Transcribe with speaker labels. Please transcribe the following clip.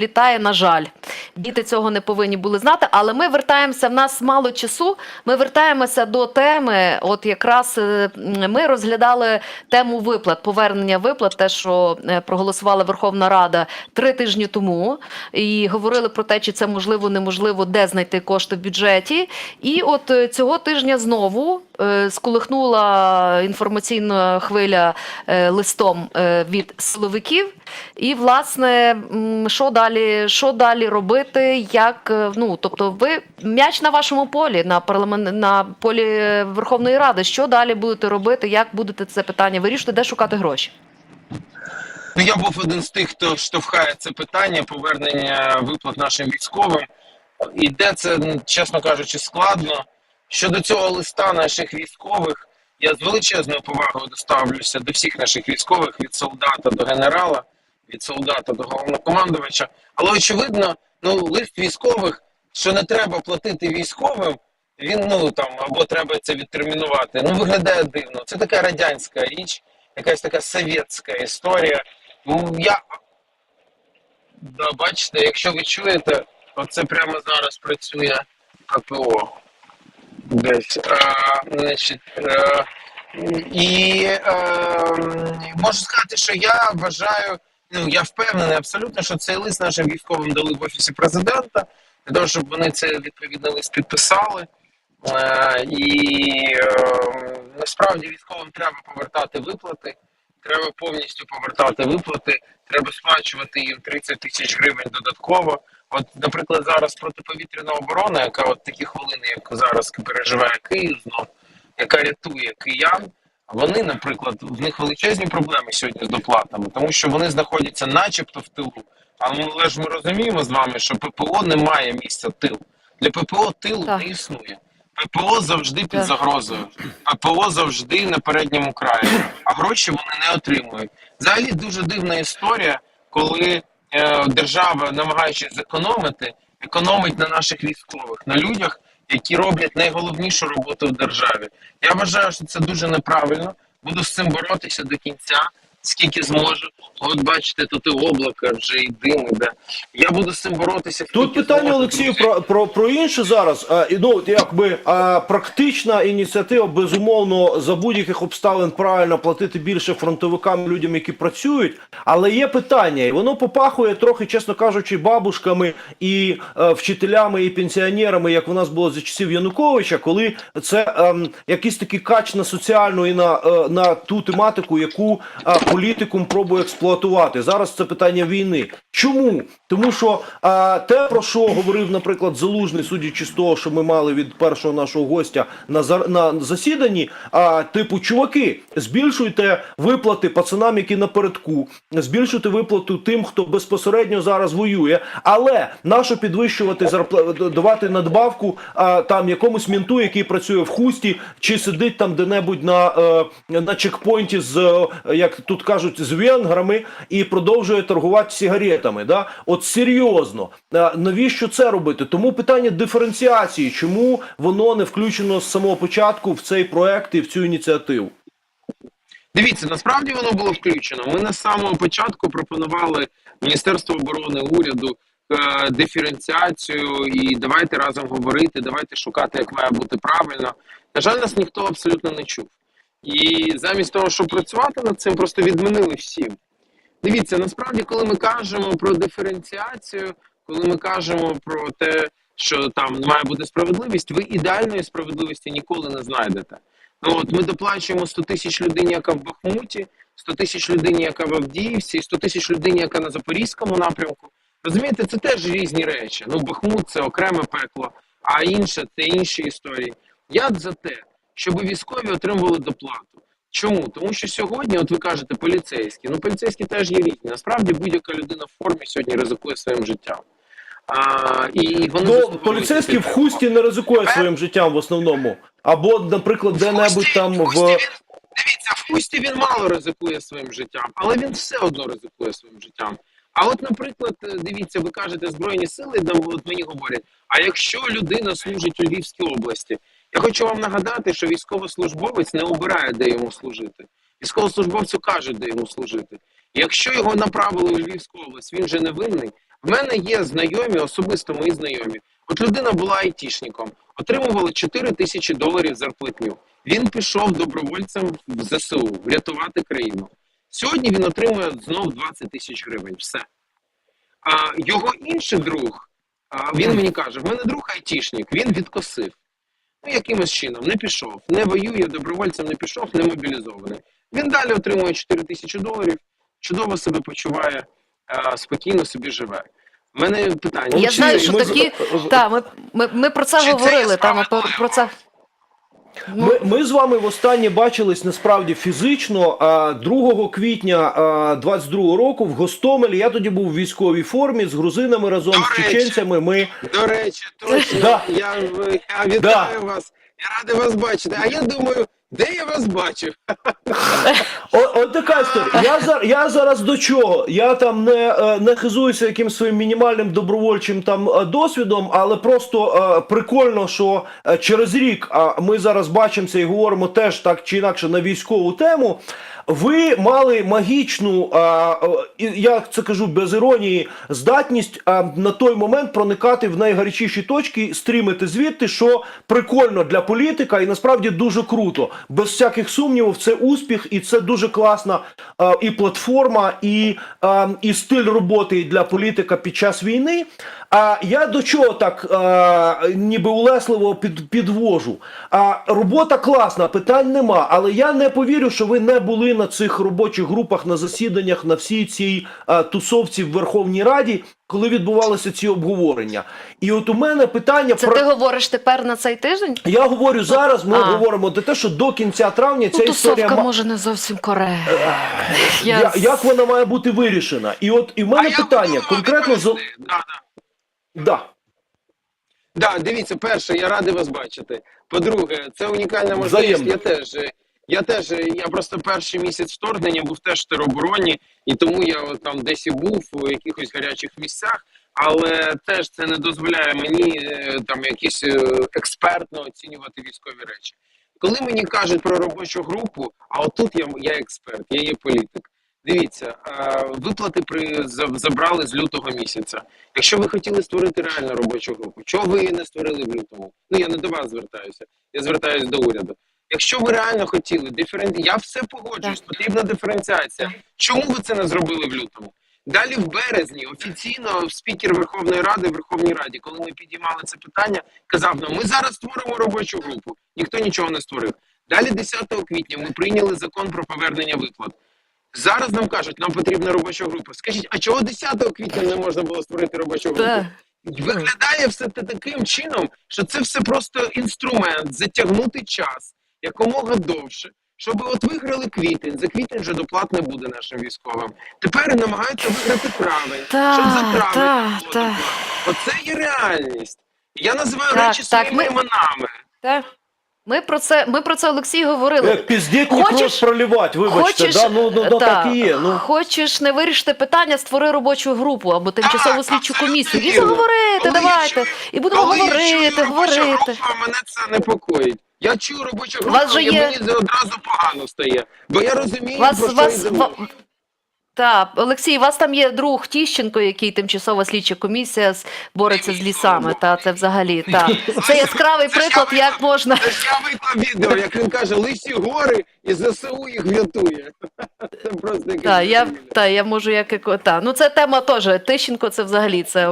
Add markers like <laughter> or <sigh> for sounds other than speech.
Speaker 1: Літає, на жаль, діти цього не повинні були знати. Але ми вертаємося. В нас мало часу. Ми вертаємося до теми. От якраз е, ми розглядали тему виплат, повернення виплат, те, що е, проголосувала Верховна Рада три тижні тому, і говорили про те, чи це можливо, неможливо, де знайти кошти в бюджеті. І от е, цього тижня знову сколихнула інформаційна хвиля е, листом е, від силовиків. І, власне, що далі, що далі робити? Як е, ну, тобто, ви м'яч на вашому полі, на парламент на полі Верховної Ради. Що далі будете робити? Як будете це питання вирішувати? Де шукати гроші?
Speaker 2: Ну, я був один з тих, хто штовхає це питання повернення виплат нашим військовим. Іде це, ну, чесно кажучи, складно. Щодо цього листа наших військових, я з величезною повагою доставлюся до всіх наших військових від солдата до генерала, від солдата до головнокомандувача. Але очевидно, ну лист військових, що не треба платити військовим, він ну там або треба це відтермінувати. Ну виглядає дивно. Це така радянська річ, якась така совєтська історія. Ну, я да, бачите, якщо ви чуєте, оце прямо зараз працює ППО. Десь. А, значить, е, і е, можу сказати, що я вважаю, ну я впевнений абсолютно, що цей лист нашим військовим дали в офісі президента, для того, щоб вони цей відповідний лист підписали. Е, і е, насправді військовим треба повертати виплати. Треба повністю повертати виплати, треба сплачувати їм 30 тисяч гривень додатково. От, наприклад, зараз протиповітряна оборона, яка от такі хвилини, як зараз переживає Київ знов, яка рятує киян. Вони, наприклад, в них величезні проблеми сьогодні з доплатами, тому що вони знаходяться, начебто, в тилу. Але ж ми розуміємо з вами, що ППО не має місця тил. Для ППО тилу
Speaker 1: Так.
Speaker 2: не існує. ППО завжди під загрозою. ППО завжди на передньому краї, а гроші вони не отримують. Взагалі дуже дивна історія, коли е, держава, намагаючись зекономити, економить на наших військових, на людях, які роблять найголовнішу роботу в державі. Я вважаю, що це дуже неправильно. Буду з цим боротися до кінця, скільки зможу. От бачите, тут і облака вже і дим іде. Я буду з цим боротися.
Speaker 3: Тут питання
Speaker 2: зможу,
Speaker 3: Олексію про, про, про інше зараз. А, і, ну, якби а, практична ініціатива, безумовно, за будь-яких обставин правильно платити більше фронтовикам, людям, які працюють. Але є питання, і воно попахує трохи, чесно кажучи, бабушками і е, вчителями і пенсіонерами, як у нас було за часів Януковича, коли це ем, якийсь такий кач на соціальну і на, е, на ту тематику, яку е, політикум пробує експлуатувати. Зараз це питання війни. Чому? Тому що а, те, про що говорив, наприклад, Залужний, судячи з того, що ми мали від першого нашого гостя на на засіданні, а типу, чуваки, збільшуйте виплати пацанам, які напередку, збільшуйте виплату тим, хто безпосередньо зараз воює. Але нащо підвищувати зарпла- давати надбавку а, там якомусь мінту, який працює в хусті, чи сидить там де-небудь на, е, на чекпоінті з е, як тут кажуть, з венграми і продовжує торгувати сигаретами. Да? От серйозно, навіщо це робити? Тому питання диференціації, чому воно не включено з самого початку в цей проект і в цю ініціативу?
Speaker 2: Дивіться, насправді воно було включено. Ми на самого початку пропонували Міністерству оборони уряду е, диференціацію і давайте разом говорити, давайте шукати, як має бути правильно. На жаль, нас ніхто абсолютно не чув. І замість того, щоб працювати над цим, просто відмінили всім. Дивіться, насправді, коли ми кажемо про диференціацію, коли ми кажемо про те, що там має бути справедливість, ви ідеальної справедливості ніколи не знайдете. Ну от ми доплачуємо 100 тисяч людині, яка в Бахмуті, 100 тисяч людині, яка в Авдіївці, і 100 тисяч людині, яка на Запорізькому напрямку. Розумієте, це теж різні речі. Ну, Бахмут це окреме пекло, а інше це інші історії. Я за те, щоб військові отримували доплату. Чому? Тому що сьогодні, от ви кажете, поліцейські. Ну, поліцейські теж є різні. Насправді будь-яка людина в формі сьогодні ризикує своїм життям. А, і вони
Speaker 3: Ну, поліцейський в хусті не ризикує своїм життям в основному. Або, наприклад, де-небудь там
Speaker 2: в. Хусті дивіться, в Хусті він мало ризикує своїм життям, але він все одно ризикує своїм життям. А от, наприклад, е, дивіться, ви кажете Збройні сили, де от мені говорять, а якщо людина служить у Львівській області, я хочу вам нагадати, що військовослужбовець не обирає, де йому служити. Військовослужбовцю кажуть, де йому служити. Якщо його направили у Львівську область, він же не винний, В мене є знайомі, особисто мої знайомі. От людина була айтішником, отримувала 4 тисячі доларів зарплатню. Він пішов добровольцем в ЗСУ врятувати країну. Сьогодні він отримує знов 20 тисяч гривень. Все. А його інший друг, він мені каже: в мене друг айтішник, він відкосив. Ну, якимось чином не пішов, не воює, добровольцем не пішов, не мобілізований. Він далі отримує 4 тисячі доларів, чудово себе почуває, спокійно собі живе. У мене питання.
Speaker 1: Я
Speaker 3: Олексій,
Speaker 1: знаю, що такі. та ми, ми, ми про це
Speaker 2: Чи
Speaker 1: говорили. Там про це.
Speaker 3: Ми, ми з вами востаннє бачились насправді фізично а, 2 квітня а, 22 року в Гостомелі. Я тоді був в військовій формі з грузинами разом
Speaker 2: До
Speaker 3: з
Speaker 2: речі.
Speaker 3: чеченцями. Ми
Speaker 2: До речі, точно,
Speaker 3: Да.
Speaker 2: я, я вітаю вас. Я радий вас бачити. А я думаю, де я вас бачив?
Speaker 3: От така історія. Я, за- я зараз до чого? Я там не, е, не хизуюся якимсь своїм мінімальним добровольчим там е, досвідом, але просто е, прикольно, що через рік ми зараз бачимося і говоримо теж так чи інакше на військову тему. Ви мали магічну, а, я це кажу без іронії, здатність а, на той момент проникати в найгарячіші точки, стрімити звідти, що прикольно для політика і насправді дуже круто. Без всяких сумнівів, це успіх, і це дуже класна а, і платформа, і, а, і стиль роботи для політика під час війни. А я до чого так а, ніби улесливо під, підвожу? А робота класна, питань нема. Але я не повірю, що ви не були на цих робочих групах, на засіданнях, на всій цій а, тусовці в Верховній Раді, коли відбувалися ці обговорення. І от у мене питання
Speaker 1: це
Speaker 3: про.
Speaker 1: ти говориш тепер на цей тиждень?
Speaker 3: Я говорю зараз. Ми
Speaker 1: А.
Speaker 3: говоримо до те, що до кінця травня
Speaker 1: Ну,
Speaker 3: ця історія
Speaker 1: тусовка
Speaker 3: ма-
Speaker 1: може не зовсім коректна.
Speaker 3: я...
Speaker 1: Я-
Speaker 3: як вона має бути вирішена? І от і в мене
Speaker 2: я
Speaker 3: питання конкретно з.
Speaker 2: Да, да.
Speaker 3: да.
Speaker 2: Да, дивіться, перше, я радий вас бачити. По-друге, це унікальна можливість.
Speaker 3: Взаємно.
Speaker 2: Я теж, е, я теж, я просто перший місяць вторгнення був теж в теробороні, і тому я там десь і був у якихось гарячих місцях, але теж це не дозволяє мені е, там якісь е, експертно оцінювати військові речі. Коли мені кажуть про робочу групу, а отут я, я експерт, я є політик. Дивіться, е, виплати при забрали з лютого місяця. Якщо ви хотіли створити реальну робочу групу, чого ви її не створили в лютому? Ну я не до вас звертаюся, я звертаюся до уряду. Якщо ви реально хотіли диферен... я все погоджуюсь, потрібна диференціація. Чому ви це не зробили в лютому? Далі в березні офіційно спікер Верховної Ради в Верховній Раді, коли ми підіймали це питання, казав нам: ми зараз створимо робочу групу. Ніхто нічого не створив. Далі, 10 квітня, ми прийняли закон про повернення виплат. Зараз нам кажуть, нам потрібна робоча група. Скажіть, а чого 10 квітня не можна було створити робочу групу? Виглядає все таким чином, що це все просто інструмент затягнути час якомога довше, щоб от виграли квітень. За квітень вже доплат не буде нашим військовим. Тепер намагаються виграти травень,
Speaker 1: Та,
Speaker 2: щоб за травень
Speaker 1: та,
Speaker 2: було
Speaker 1: та.
Speaker 2: Оце є реальність. Я називаю
Speaker 1: Так,
Speaker 2: речі
Speaker 1: так,
Speaker 2: своїми
Speaker 1: ми-
Speaker 2: іменами.
Speaker 1: Так. Ми про це, ми про це Олексій говорили.
Speaker 3: Як піздіть, не
Speaker 1: Хочеш-
Speaker 3: проливати, вибачте,
Speaker 1: Хочеш,
Speaker 3: да? ну, ну, ну
Speaker 1: та,
Speaker 3: так і є. Ну.
Speaker 1: Хочеш не вирішити питання, створи робочу групу або тимчасову слідчу комісію. І заговорити, давайте. І будемо говорити, говорити.
Speaker 2: група, мене це непокоїть. Я чую робоча
Speaker 1: У
Speaker 2: група,
Speaker 1: вас же
Speaker 2: і
Speaker 1: є-
Speaker 2: мені одразу погано стає. Бо я розумію,
Speaker 1: Вас,
Speaker 2: про що
Speaker 1: вас,
Speaker 2: йде
Speaker 1: ва...
Speaker 2: мова.
Speaker 1: Так, Олексій, у вас там є друг Тіщенко, який тимчасова слідча комісія бореться з лісами. Та це взагалі <laughs> та це яскравий
Speaker 2: Це
Speaker 1: приклад, як
Speaker 2: виклав-
Speaker 1: можна.
Speaker 2: Це я виклав відео, як він каже, лисі гори і ЗСУ їх врятує. <laughs> Це просто якесь
Speaker 1: Та я та я можу як та. Ну це тема теж. Тищенко це взагалі це